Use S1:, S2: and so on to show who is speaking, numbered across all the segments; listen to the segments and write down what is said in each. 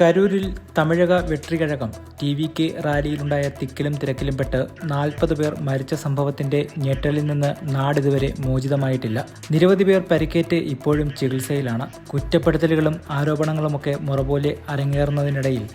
S1: കരൂരിൽ Tamizhaga Vettrikazhagam T V K റാലിയിലുണ്ടായ തിക്കിലും തിരക്കിലും പെട്ട് നാൽപ്പത് പേർ മരിച്ച സംഭവത്തിന്റെ ഞെട്ടലിൽ നിന്ന് നാടിതുവരെ മോചിതമായിട്ടില്ല. നിരവധി പേർ പരിക്കേറ്റ് ഇപ്പോഴും ചികിത്സയിലാണ്. കുറ്റപ്പെടുത്തലുകളും ആരോപണങ്ങളുമൊക്കെ മുറപോലെ അരങ്ങേറുന്നതിനിടയിൽ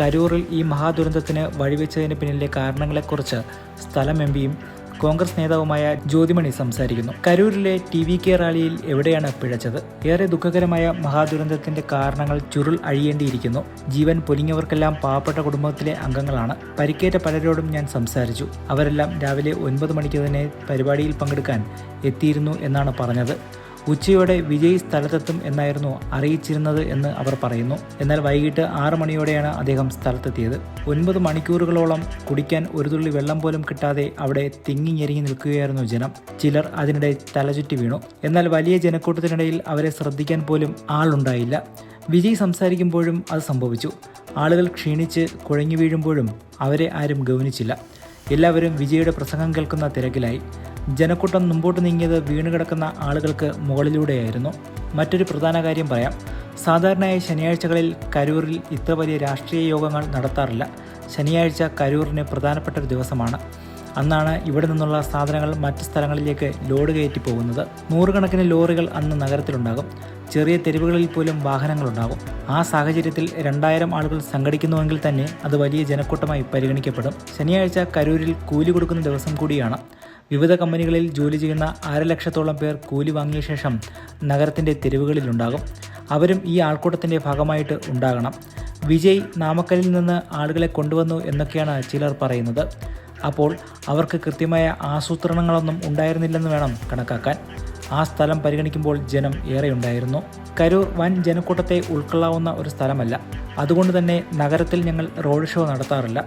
S1: കരൂറിൽ ഈ മഹാദുരന്തത്തിന് വഴിവെച്ചതിന് പിന്നിലെ കാരണങ്ങളെക്കുറിച്ച് സ്ഥലം എം പിയും കോൺഗ്രസ് നേതാവുമായ ജ്യോതിമണി സംസാരിക്കുന്നു. കരൂരിലെ ടി വി കെ റാലിയിൽ എവിടെയാണ് പിഴച്ചത്? ഏറെ ദുഃഖകരമായ മഹാദുരന്തത്തിന്റെ കാരണങ്ങൾ ചുരുൾ അഴിയേണ്ടിയിരിക്കുന്നു. ജീവൻ പൊലിഞ്ഞവർക്കെല്ലാം പാവപ്പെട്ട കുടുംബത്തിലെ അംഗങ്ങളാണ്. പരിക്കേറ്റ പലരോടും ഞാൻ സംസാരിച്ചു. അവരെല്ലാം രാവിലെ ഒൻപത് മണിക്ക് തന്നെ പരിപാടിയിൽ പങ്കെടുക്കാൻ എത്തിയിരുന്നു എന്നാണ് പറഞ്ഞത്. ഉച്ചയോടെ വിജയ് സ്ഥലത്തെത്തും എന്നായിരുന്നു അറിയിച്ചിരുന്നത് എന്ന് അവർ പറയുന്നു. എന്നാൽ വൈകിട്ട് ആറ് മണിയോടെയാണ് അദ്ദേഹം സ്ഥലത്തെത്തിയത്. ഒൻപത് മണിക്കൂറുകളോളം കുടിക്കാൻ ഒരു തുള്ളി വെള്ളം പോലും കിട്ടാതെ അവിടെ തിങ്ങി നിൽക്കുകയായിരുന്നു ജനം. ചിലർ അതിനിടെ തലചുറ്റി വീണു. എന്നാൽ വലിയ ജനക്കൂട്ടത്തിനിടയിൽ അവരെ ശ്രദ്ധിക്കാൻ പോലും ആളുണ്ടായില്ല. വിജയ് സംസാരിക്കുമ്പോഴും അത് സംഭവിച്ചു. ആളുകൾ ക്ഷീണിച്ച് കുഴങ്ങി വീഴുമ്പോഴും അവരെ ആരും ഗൗനിച്ചില്ല. എല്ലാവരും വിജയുടെ പ്രസംഗം കേൾക്കുന്ന തിരക്കിലായി. ജനക്കൂട്ടം മുമ്പോട്ട് നീങ്ങിയത് വീണുകിടക്കുന്ന ആളുകൾക്ക് മുകളിലൂടെയായിരുന്നു. മറ്റൊരു പ്രധാന കാര്യം പറയാം. സാധാരണയായി ശനിയാഴ്ചകളിൽ കരൂരിൽ ഇത്ര വലിയ രാഷ്ട്രീയ യോഗങ്ങൾ നടത്താറില്ല. ശനിയാഴ്ച കരൂരിന് പ്രധാനപ്പെട്ട ഒരു ദിവസമാണ്. അന്നാണ് ഇവിടെ നിന്നുള്ള സാധനങ്ങൾ മറ്റ് സ്ഥലങ്ങളിലേക്ക് ലോഡ് കയറ്റി പോകുന്നത്. നൂറുകണക്കിന് ലോറികൾ അന്ന് നഗരത്തിലുണ്ടാകും. ചെറിയ തെരുവുകളിൽ പോലും വാഹനങ്ങളുണ്ടാകും. ആ സാഹചര്യത്തിൽ രണ്ടായിരം ആളുകൾ സംഘടിക്കുന്നുവെങ്കിൽ തന്നെ അത് വലിയ ജനക്കൂട്ടമായി പരിഗണിക്കപ്പെടും. ശനിയാഴ്ച കരൂരിൽ കൂലി കൊടുക്കുന്ന ദിവസം കൂടിയാണ്. വിവിധ കമ്പനികളിൽ ജോലി ചെയ്യുന്ന അര ലക്ഷത്തോളം പേർ കൂലി വാങ്ങിയ ശേഷം നഗരത്തിന്റെ തെരുവുകളിലുണ്ടാകും. അവരും ഈ ആൾക്കൂട്ടത്തിന്റെ ഭാഗമായിട്ട് ഉണ്ടാകണം. വിജയ് നാമക്കലിൽ നിന്ന് ആളുകളെ കൊണ്ടുവന്നു എന്നൊക്കെയാണ് ചിലർ പറയുന്നത്. അപ്പോൾ അവർക്ക് കൃത്യമായ ആസൂത്രണങ്ങളൊന്നും ഉണ്ടായിരുന്നില്ലെന്ന് വേണം കണക്കാക്കാൻ. ആ സ്ഥലം പരിഗണിക്കുമ്പോൾ ജനം ഏറെയുണ്ടായിരുന്നു. കരൂർ വൻ ജനക്കൂട്ടത്തെ ഉൾക്കൊള്ളാവുന്ന ഒരു സ്ഥലമല്ല. അതുകൊണ്ട് തന്നെ നഗരത്തിൽ ഞങ്ങൾ റോഡ് ഷോ നടത്താറില്ല.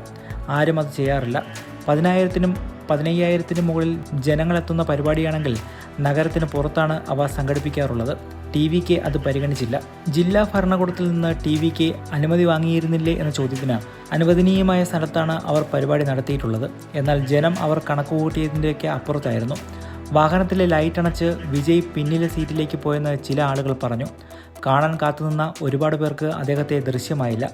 S1: ആരും അത് ചെയ്യാറില്ല. പതിനായിരത്തിനും പതിനയ്യായിരത്തിനും മുകളിൽ ജനങ്ങളെത്തുന്ന പരിപാടിയാണെങ്കിൽ നഗരത്തിന് പുറത്താണ് അവ സംഘടിപ്പിക്കാറുള്ളത്. ടി വി കെ അത് പരിഗണിച്ചില്ല. ജില്ലാ ഭരണകൂടത്തിൽ നിന്ന് ടി വി കെ അനുമതി വാങ്ങിയിരുന്നില്ലേ എന്ന ചോദ്യത്തിന് അനുവദനീയമായ സ്ഥലത്താണ് അവർ പരിപാടി നടത്തിയിട്ടുള്ളത്. എന്നാൽ ജനം അവർ കണക്കുകൂട്ടിയതിന്റെയൊക്കെ അപ്പുറത്തായിരുന്നു. വാഹനത്തിലെ ലൈറ്റ് അണച്ച് വിജയ് പിന്നിലെ സീറ്റിലേക്ക് പോയെന്ന് ചില ആളുകൾ പറഞ്ഞു. കാണാൻ കാത്തുനിന്ന ഒരുപാട് പേർക്ക് അദ്ദേഹത്തെ ദൃശ്യമായില്ല.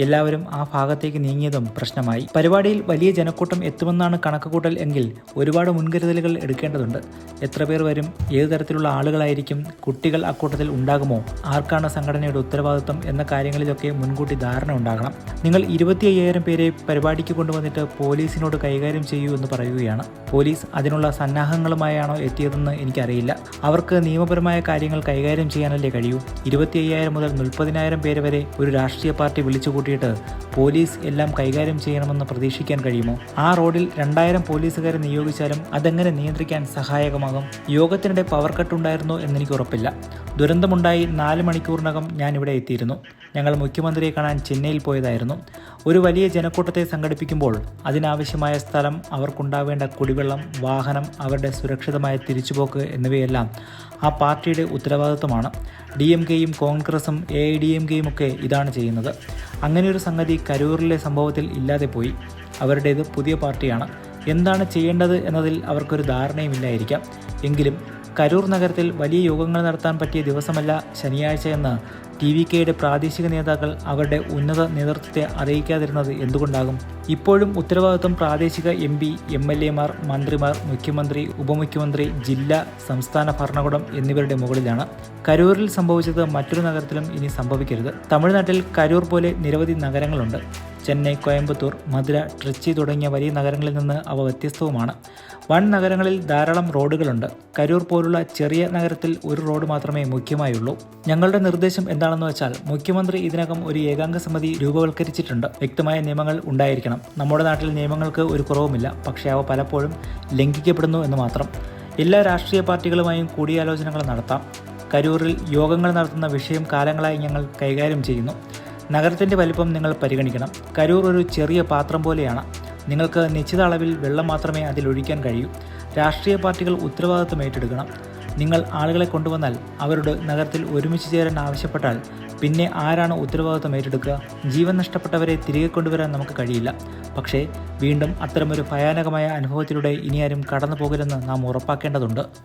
S1: എല്ലാവരും ആ ഭാഗത്തേക്ക് നീങ്ങിയതും പ്രശ്നമായി. പരിപാടിയിൽ വലിയ ജനക്കൂട്ടം എത്തുമെന്നാണ് കണക്കുകൂട്ടൽ എങ്കിൽ ഒരുപാട് മുൻകരുതലുകൾ എടുക്കേണ്ടതുണ്ട്. എത്ര പേർ വരും ഏതു തരത്തിലുള്ള ആളുകളായിരിക്കും കുട്ടികൾ അക്കൂട്ടത്തിൽ ഉണ്ടാകുമോ ആർക്കാണ് സംഘടനയുടെ ഉത്തരവാദിത്വം എന്ന കാര്യങ്ങളിലൊക്കെ മുൻകൂട്ടി ധാരണ ഉണ്ടാകണം. നിങ്ങൾ ഇരുപത്തി അയ്യായിരം പേരെ പരിപാടിക്ക് കൊണ്ടുവന്നിട്ട് പോലീസിനോട് കൈകാര്യം ചെയ്യൂ എന്ന് പറയുകയാണ്. പോലീസ് അതിനുള്ള സന്നാഹങ്ങളുമായാണോ എത്തിയതെന്ന് എനിക്കറിയില്ല. അവർക്ക് നിയമപരമായ കാര്യങ്ങൾ കൈകാര്യം ചെയ്യാനല്ലേ കഴിയൂ. ഇരുപത്തി അയ്യായിരം മുതൽ മുപ്പതിനായിരം പേര് വരെ ഒരു രാഷ്ട്രീയ പാർട്ടി വിളിച്ചു കൂട്ടിയിട്ട് പോലീസ് എല്ലാം കൈകാര്യം ചെയ്യണമെന്ന് പ്രതീക്ഷിക്കാൻ കഴിയുമോ? ആ റോഡിൽ രണ്ടായിരം പോലീസുകാരെ നിയോഗിച്ചാലും അതെങ്ങനെ നിയന്ത്രിക്കാൻ സഹായകമാകും? യോഗത്തിനിടെ പവർ കട്ട് ഉണ്ടായിരുന്നോ എന്നെനിക്ക് ഉറപ്പില്ല. ദുരന്തമുണ്ടായി നാല് മണിക്കൂറിനകം ഞാൻ ഇവിടെ എത്തിയിരുന്നു. ഞങ്ങൾ മുഖ്യമന്ത്രിയെ കാണാൻ ചെന്നൈയിൽ പോയതായിരുന്നു. ഒരു വലിയ ജനക്കൂട്ടത്തെ സംഘടിപ്പിക്കുമ്പോൾ അതിനാവശ്യമായ സ്ഥലം അവർക്കുണ്ടാവേണ്ട കുടിവെള്ളം വാഹനം അവരുടെ സുരക്ഷിതമായ തിരിച്ചുപോക്ക് എന്നിവയെല്ലാം ആ പാർട്ടിയുടെ ഉത്തരവാദിത്വമാണ്. ഡി എം കെയും കോൺഗ്രസും എ ഐ ഡി എം കെയും ഒക്കെ ഇതാണ് ചെയ്യുന്നത്. അങ്ങനെയൊരു സംഗതി കരൂറിലെ സംഭവത്തിൽ ഇല്ലാതെ പോയി. അവരുടേത് പുതിയ പാർട്ടിയാണ്. എന്താണ് ചെയ്യേണ്ടത് എന്നതിൽ അവർക്കൊരു ധാരണയുമില്ലായിരിക്കാം. എങ്കിലും കരൂർ നഗരത്തിൽ വലിയ യോഗങ്ങൾ നടത്താൻ പറ്റിയ ദിവസമല്ല ശനിയാഴ്ചയെന്ന് ടി വി കെയുടെ പ്രാദേശിക നേതാക്കൾ അവരുടെ ഉന്നത നേതൃത്വത്തെ അറിയിക്കാതിരുന്നത് എന്തുകൊണ്ടാകും? ഇപ്പോഴും ഉത്തരവാദിത്വം പ്രാദേശിക എം പി എം എൽ എമാർ മന്ത്രിമാർ മുഖ്യമന്ത്രി ഉപമുഖ്യമന്ത്രി ജില്ലാ സംസ്ഥാന ഭരണകൂടം എന്നിവരുടെ മുകളിലാണ്. കരൂരിൽ സംഭവിച്ചത് മറ്റൊരു നഗരത്തിലും ഇനി സംഭവിക്കരുത്. തമിഴ്നാട്ടിൽ കരൂർ പോലെ നിരവധി നഗരങ്ങളുണ്ട്. ചെന്നൈ കോയമ്പത്തൂർ മധുര ട്രിച്ചി തുടങ്ങിയ വലിയ നഗരങ്ങളിൽ നിന്ന് അവ വ്യത്യസ്തവുമാണ്. വൺ നഗരങ്ങളിൽ ധാരാളം റോഡുകളുണ്ട്. കരൂർ പോലുള്ള ചെറിയ നഗരത്തിൽ ഒരു റോഡ് മാത്രമേ മുഖ്യമായുള്ളൂ. ഞങ്ങളുടെ നിർദ്ദേശം എന്താണെന്ന് വെച്ചാൽ മുഖ്യമന്ത്രി ഇതിനകം ഒരു ഏകാംഗ സമിതി രൂപവൽക്കരിച്ചിട്ടുണ്ട്. വ്യക്തമായ നിയമങ്ങൾ ഉണ്ടായിരിക്കണം. നമ്മുടെ നാട്ടിൽ നിയമങ്ങൾക്ക് ഒരു കുറവുമില്ല. പക്ഷേ അവ പലപ്പോഴും ലംഘിക്കപ്പെടുന്നു എന്ന് മാത്രം. എല്ലാ രാഷ്ട്രീയ പാർട്ടികളുമായും കൂടിയാലോചനകൾ നടത്താം. കരൂരിൽ യോഗങ്ങൾ നടത്തുന്ന വിഷയം കാലങ്ങളായി ഞങ്ങൾ കൈകാര്യം ചെയ്യുന്നു. നഗരത്തിന്റെ വലിപ്പം നിങ്ങൾ പരിഗണിക്കണം. കരൂർ ഒരു ചെറിയ പാത്രം പോലെയാണ്. നിങ്ങൾക്ക് നിശ്ചിത അളവിൽ വെള്ളം മാത്രമേ അതിലൊഴിക്കാൻ കഴിയൂ. രാഷ്ട്രീയ പാർട്ടികൾ ഉത്തരവാദിത്വം ഏറ്റെടുക്കണം. നിങ്ങൾ ആളുകളെ കൊണ്ടുവന്നാൽ അവരോട് നഗരത്തിൽ ഒരുമിച്ച് ചേരാൻ ആവശ്യപ്പെട്ടാൽ പിന്നെ ആരാണ് ഉത്തരവാദിത്വം ഏറ്റെടുക്കുക? ജീവൻ നഷ്ടപ്പെട്ടവരെ തിരികെ കൊണ്ടുവരാൻ നമുക്ക് കഴിയില്ല. പക്ഷേ വീണ്ടും അത്തരമൊരു ഭയാനകമായ അനുഭവത്തിലൂടെ ഇനിയാരും കടന്നു പോകരുതെന്ന് നാം ഉറപ്പാക്കേണ്ടതുണ്ട്.